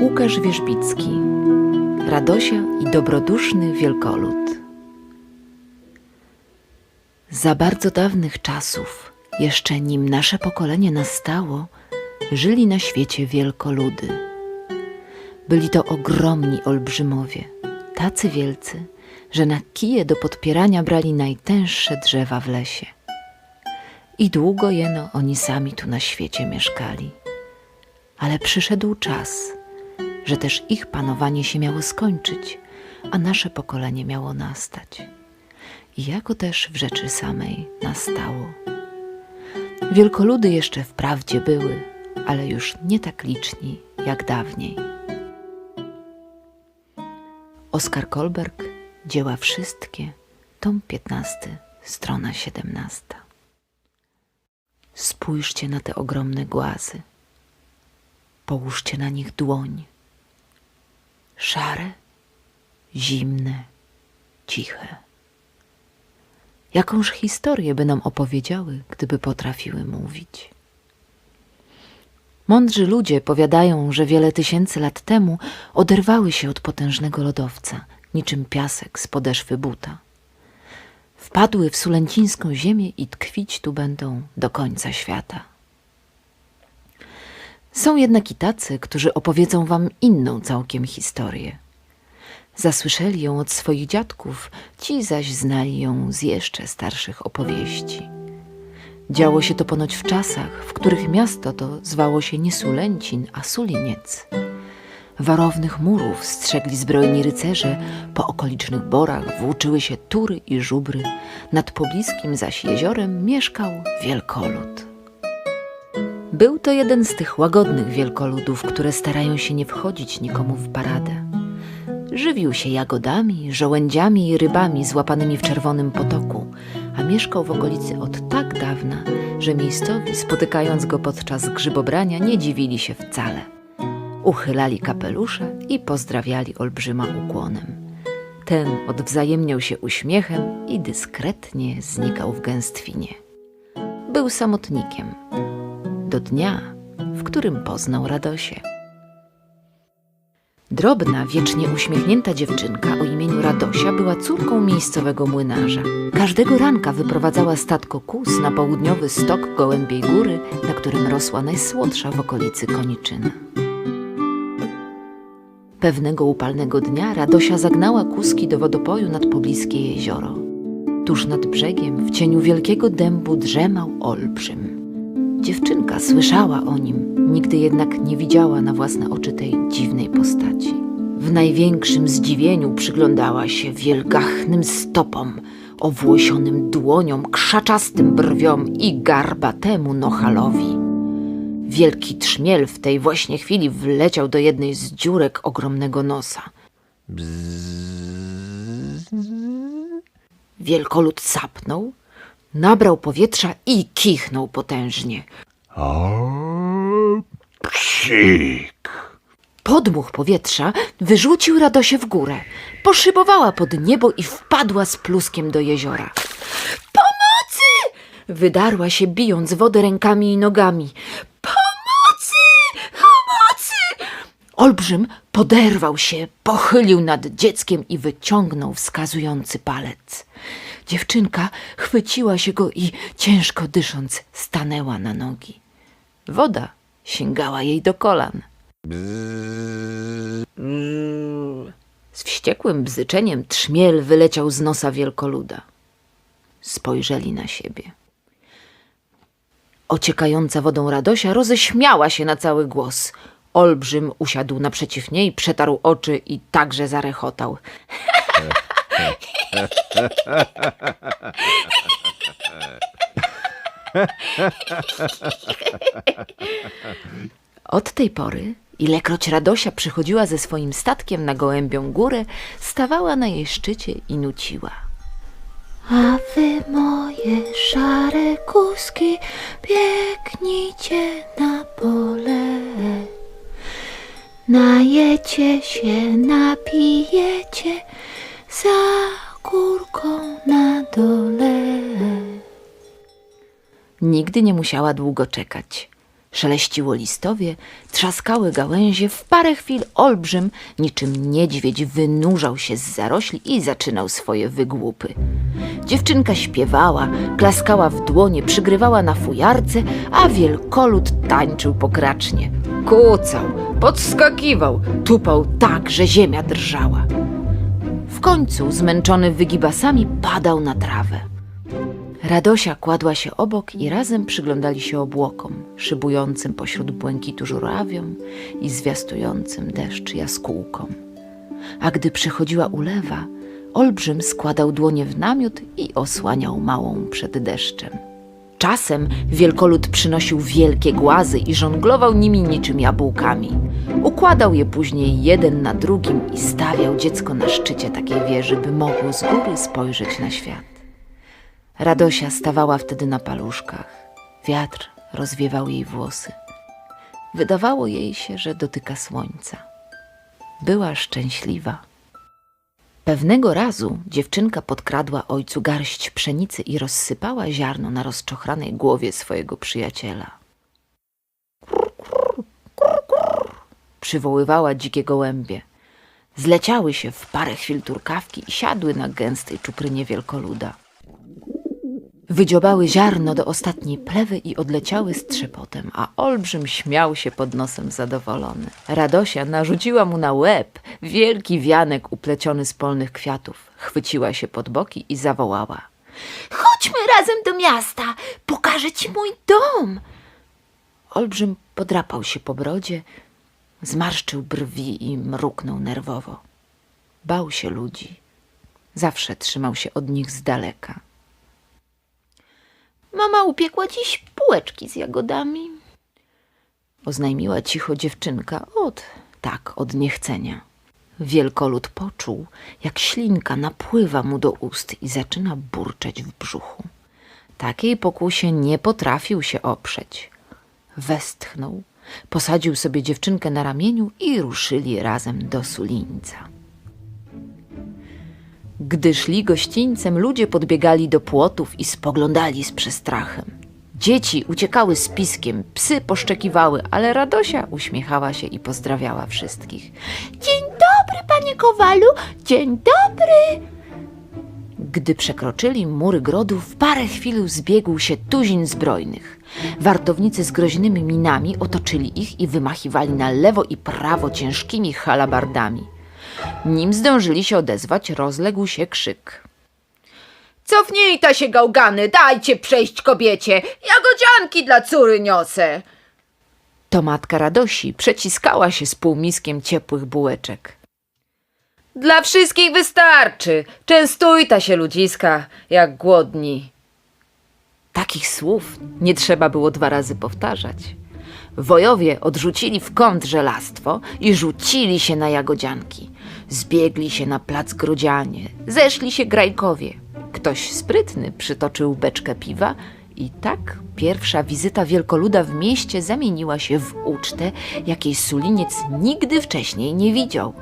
Łukasz Wierzbicki. Radosia i dobroduszny wielkolud. Za bardzo dawnych czasów, jeszcze nim nasze pokolenie nastało, żyli na świecie wielkoludy. Byli to ogromni olbrzymowie, tacy wielcy, że na kije do podpierania brali najtęższe drzewa w lesie. I długo jeno oni sami tu na świecie mieszkali. Ale przyszedł czas, że też ich panowanie się miało skończyć, a nasze pokolenie miało nastać. I jako też w rzeczy samej nastało. Wielkoludy jeszcze wprawdzie były, ale już nie tak liczni jak dawniej. Oskar Kolberg, dzieła wszystkie, tom 15, strona 17. Spójrzcie na te ogromne głazy. Połóżcie na nich dłoń. Szare, zimne, ciche. Jakąż historię by nam opowiedziały, gdyby potrafiły mówić? Mądrzy ludzie powiadają, że wiele tysięcy lat temu oderwały się od potężnego lodowca, niczym piasek z podeszwy buta. Wpadły w sulęcińską ziemię i tkwić tu będą do końca świata. Są jednak i tacy, którzy opowiedzą wam inną całkiem historię. Zasłyszeli ją od swoich dziadków, ci zaś znali ją z jeszcze starszych opowieści. Działo się to ponoć w czasach, w których miasto to zwało się nie Sulęcin, a Suliniec. Warownych murów strzegli zbrojni rycerze, po okolicznych borach włóczyły się tury i żubry, nad pobliskim zaś jeziorem mieszkał wielkolud. Był to jeden z tych łagodnych wielkoludów, które starają się nie wchodzić nikomu w paradę. Żywił się jagodami, żołędziami i rybami złapanymi w czerwonym potoku, a mieszkał w okolicy od tak dawna, że miejscowi, spotykając go podczas grzybobrania, nie dziwili się wcale. Uchylali kapelusze i pozdrawiali olbrzyma ukłonem. Ten odwzajemniał się uśmiechem i dyskretnie znikał w gęstwinie. Był samotnikiem do dnia, w którym poznał Radosię. Drobna, wiecznie uśmiechnięta dziewczynka o imieniu Radosia była córką miejscowego młynarza. Każdego ranka wyprowadzała statko kus na południowy stok Gołębiej Góry, na którym rosła najsłodsza w okolicy koniczyna. Pewnego upalnego dnia Radosia zagnała kuski do wodopoju nad pobliskie jezioro. Tuż nad brzegiem, w cieniu wielkiego dębu, drzemał olbrzym. Dziewczynka słyszała o nim, nigdy jednak nie widziała na własne oczy tej dziwnej postaci. W największym zdziwieniu przyglądała się wielgachnym stopom, owłosionym dłoniom, krzaczastym brwiom i garbatemu nohalowi. Wielki trzmiel w tej właśnie chwili wleciał do jednej z dziurek ogromnego nosa. Wielkolud sapnął, nabrał powietrza i kichnął potężnie. Psik. Podmuch powietrza wyrzucił Radosię w górę. Poszybowała pod niebo i wpadła z pluskiem do jeziora. Pomocy! Wydarła się, bijąc wodę rękami i nogami. Pomocy! Pomocy! Olbrzym poderwał się, pochylił nad dzieckiem i wyciągnął wskazujący palec. Dziewczynka chwyciła się go i ciężko dysząc stanęła na nogi. Woda sięgała jej do kolan. Z wściekłym bzyczeniem trzmiel wyleciał z nosa wielkoluda. Spojrzeli na siebie. Ociekająca wodą Radosia roześmiała się na cały głos. Olbrzym usiadł naprzeciw niej, przetarł oczy i także zarechotał. Od tej pory, ilekroć Radosia przychodziła ze swoim statkiem na gołębią górę, stawała na jej szczycie i nuciła. A wy moje szare kuski, biegnijcie na pole. Najecie się, napijecie za górką na dole. Nigdy nie musiała długo czekać. Szeleściło listowie, trzaskały gałęzie, w parę chwil olbrzym, niczym niedźwiedź, wynurzał się z zarośli i zaczynał swoje wygłupy. Dziewczynka śpiewała, klaskała w dłonie, przygrywała na fujarce, a wielkolud tańczył pokracznie. Kucał, podskakiwał, tupał tak, że ziemia drżała. W końcu, zmęczony wygibasami, padał na trawę. Radosia kładła się obok i razem przyglądali się obłokom, szybującym pośród błękitu żurawiom i zwiastującym deszcz jaskółkom. A gdy przychodziła ulewa, olbrzym składał dłonie w namiot i osłaniał małą przed deszczem. Czasem wielkolud przynosił wielkie głazy i żonglował nimi niczym jabłkami. Układał je później jeden na drugim i stawiał dziecko na szczycie takiej wieży, by mogło z góry spojrzeć na świat. Radosia stawała wtedy na paluszkach. Wiatr rozwiewał jej włosy. Wydawało jej się, że dotyka słońca. Była szczęśliwa. Pewnego razu dziewczynka podkradła ojcu garść pszenicy i rozsypała ziarno na rozczochranej głowie swojego przyjaciela. Przywoływała dzikie gołębie. Zleciały się w parę chwil turkawki i siadły na gęstej czuprynie wielkoluda. Wydziobały ziarno do ostatniej plewy i odleciały z trzepotem, a olbrzym śmiał się pod nosem zadowolony. Radosia narzuciła mu na łeb wielki wianek upleciony z polnych kwiatów. Chwyciła się pod boki i zawołała. Chodźmy razem do miasta, pokażę ci mój dom. Olbrzym podrapał się po brodzie, zmarszczył brwi i mruknął nerwowo. Bał się ludzi. Zawsze trzymał się od nich z daleka. Mama upiekła dziś bułeczki z jagodami. Oznajmiła cicho dziewczynka od, tak, od niechcenia. Wielkolud poczuł, jak ślinka napływa mu do ust i zaczyna burczeć w brzuchu. Takiej pokusie nie potrafił się oprzeć. Westchnął, posadził sobie dziewczynkę na ramieniu i ruszyli razem do Sulińca. Gdy szli gościńcem, ludzie podbiegali do płotów i spoglądali z przestrachem. Dzieci uciekały z piskiem, psy poszczekiwały, ale Radosia uśmiechała się i pozdrawiała wszystkich. Dzień dobry, panie Kowalu, dzień dobry! Gdy przekroczyli mury grodu, w parę chwil zbiegł się tuzin zbrojnych. Wartownicy z groźnymi minami otoczyli ich i wymachiwali na lewo i prawo ciężkimi halabardami. Nim zdążyli się odezwać, rozległ się krzyk. Cofnij ta się gałgany, dajcie przejść kobiecie, jagodzianki dla córy niosę. To matka Radosi przeciskała się z półmiskiem ciepłych bułeczek. Dla wszystkich wystarczy, częstujta się ludziska, jak głodni. Takich słów nie trzeba było dwa razy powtarzać. Wojowie odrzucili w kąt żelastwo i rzucili się na jagodzianki. Zbiegli się na plac grodzianie, zeszli się grajkowie. Ktoś sprytny przytoczył beczkę piwa i tak pierwsza wizyta wielkoluda w mieście zamieniła się w ucztę, jakiej Suliniec nigdy wcześniej nie widział.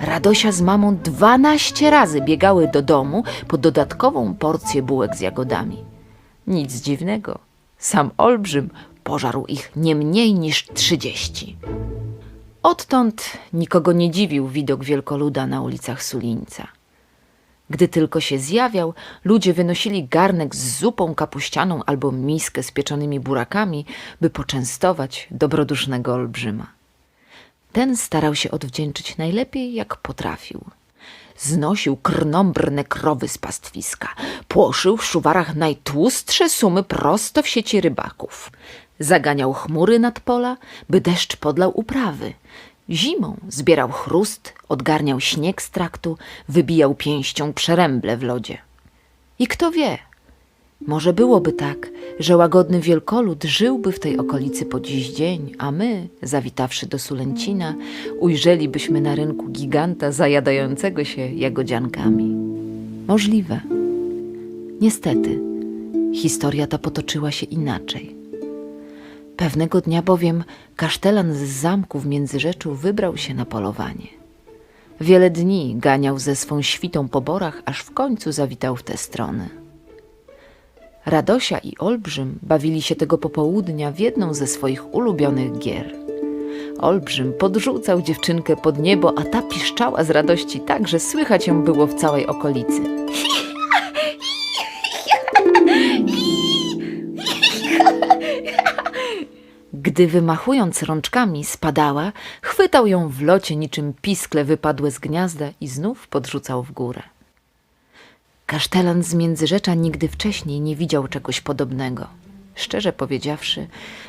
Radosia z mamą dwanaście razy biegały do domu po dodatkową porcję bułek z jagodami. Nic dziwnego, sam olbrzym pożarł ich nie mniej niż trzydzieści. Odtąd nikogo nie dziwił widok wielkoluda na ulicach Sulińca. Gdy tylko się zjawiał, ludzie wynosili garnek z zupą kapuścianą albo miskę z pieczonymi burakami, by poczęstować dobrodusznego olbrzyma. Ten starał się odwdzięczyć najlepiej, jak potrafił. Znosił krnąbrne krowy z pastwiska, płoszył w szuwarach najtłustsze sumy prosto w sieci rybaków. Zaganiał chmury nad pola, by deszcz podlał uprawy. Zimą zbierał chrust, odgarniał śnieg z traktu, wybijał pięścią przeręble w lodzie. I kto wie, może byłoby tak, że łagodny wielkolud żyłby w tej okolicy po dziś dzień, a my, zawitawszy do Sulęcina, ujrzelibyśmy na rynku giganta zajadającego się jagodziankami. Możliwe. Niestety, historia ta potoczyła się inaczej. Pewnego dnia bowiem kasztelan z zamku w Międzyrzeczu wybrał się na polowanie. Wiele dni ganiał ze swą świtą po borach, aż w końcu zawitał w te strony. Radosia i Olbrzym bawili się tego popołudnia w jedną ze swoich ulubionych gier. Olbrzym podrzucał dziewczynkę pod niebo, a ta piszczała z radości tak, że słychać ją było w całej okolicy. Gdy wymachując rączkami spadała, chwytał ją w locie niczym piskle wypadłe z gniazda i znów podrzucał w górę. Kasztelan z Międzyrzecza nigdy wcześniej nie widział czegoś podobnego. Szczerze powiedziawszy,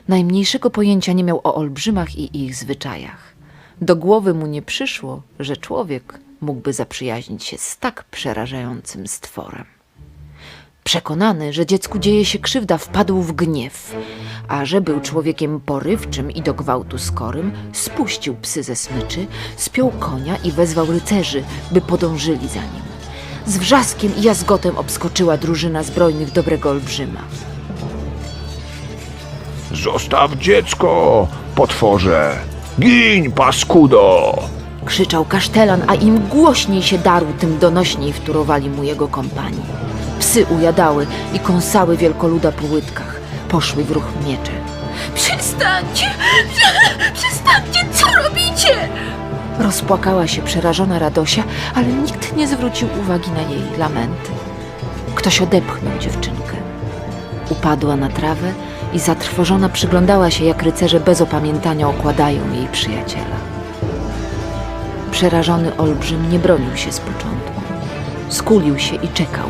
najmniejszego pojęcia nie miał o olbrzymach i ich zwyczajach. Do głowy mu nie przyszło, że człowiek mógłby zaprzyjaźnić się z tak przerażającym stworem. Przekonany, że dziecku dzieje się krzywda, wpadł w gniew, a że był człowiekiem porywczym i do gwałtu skorym, spuścił psy ze smyczy, spiął konia i wezwał rycerzy, by podążyli za nim. Z wrzaskiem i jazgotem obskoczyła drużyna zbrojnych dobrego olbrzyma. Zostaw dziecko, potworze! Gin, paskudo! Krzyczał kasztelan, a im głośniej się darł, tym donośniej wtórowali mu jego kompanii. Psy ujadały i kąsały wielkoluda po łydkach. Poszły w ruch miecze. Przestańcie! Przestańcie! Co robicie? Rozpłakała się przerażona Radosia, ale nikt nie zwrócił uwagi na jej lamenty. Ktoś odepchnął dziewczynkę. Upadła na trawę i zatrwożona przyglądała się, jak rycerze bez opamiętania okładają jej przyjaciela. Przerażony olbrzym nie bronił się z początku. Skulił się i czekał.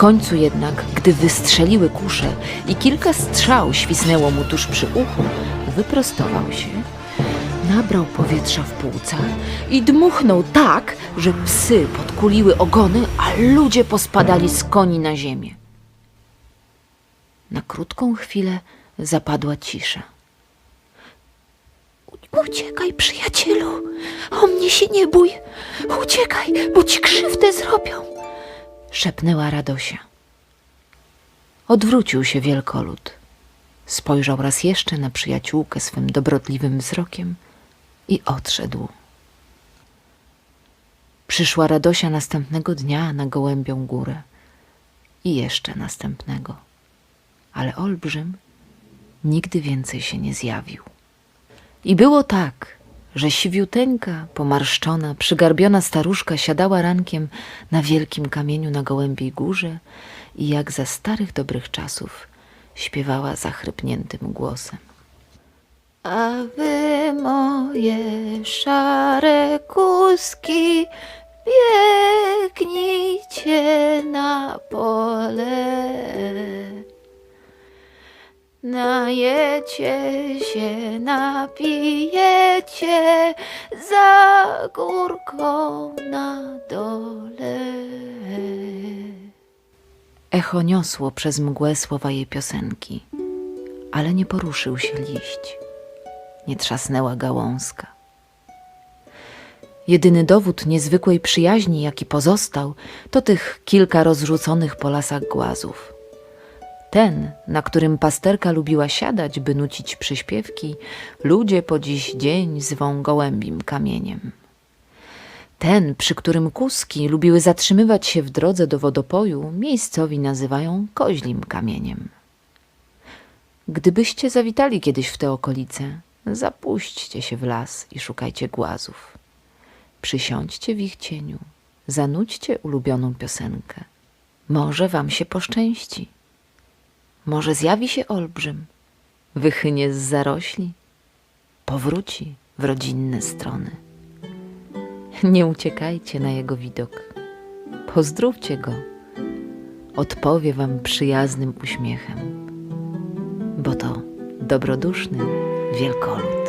Końcu jednak, gdy wystrzeliły kusze i kilka strzał świsnęło mu tuż przy uchu, wyprostował się, nabrał powietrza w płucach i dmuchnął tak, że psy podkuliły ogony, a ludzie pospadali z koni na ziemię. Na krótką chwilę zapadła cisza. Uciekaj, przyjacielu. O mnie się nie bój. Uciekaj, bo ci krzywdę zrobią. Szepnęła Radosia. Odwrócił się wielkolud. Spojrzał raz jeszcze na przyjaciółkę swym dobrotliwym wzrokiem i odszedł. Przyszła Radosia następnego dnia na gołębią górę i jeszcze następnego. Ale olbrzym nigdy więcej się nie zjawił. I było tak, że siwiuteńka, pomarszczona, przygarbiona staruszka siadała rankiem na wielkim kamieniu na gołębiej górze i jak za starych dobrych czasów śpiewała zachrypniętym głosem. A wy moje szare kuski, biegnijcie na pole. Najecie się, napijecie za górką na dole. Echo niosło przez mgłę słowa jej piosenki, ale nie poruszył się liść, nie trzasnęła gałązka. Jedyny dowód niezwykłej przyjaźni, jaki pozostał, to tych kilka rozrzuconych po lasach głazów. Ten, na którym pasterka lubiła siadać, by nucić przyśpiewki, ludzie po dziś dzień zwą gołębim kamieniem. Ten, przy którym kuski lubiły zatrzymywać się w drodze do wodopoju, miejscowi nazywają koźlim kamieniem. Gdybyście zawitali kiedyś w te okolice, zapuśćcie się w las i szukajcie głazów. Przysiądźcie w ich cieniu, zanudźcie ulubioną piosenkę. Może wam się poszczęści. Może zjawi się olbrzym, wychynie z zarośli, powróci w rodzinne strony. Nie uciekajcie na jego widok. Pozdrówcie go. Odpowie wam przyjaznym uśmiechem, bo to dobroduszny wielkolud.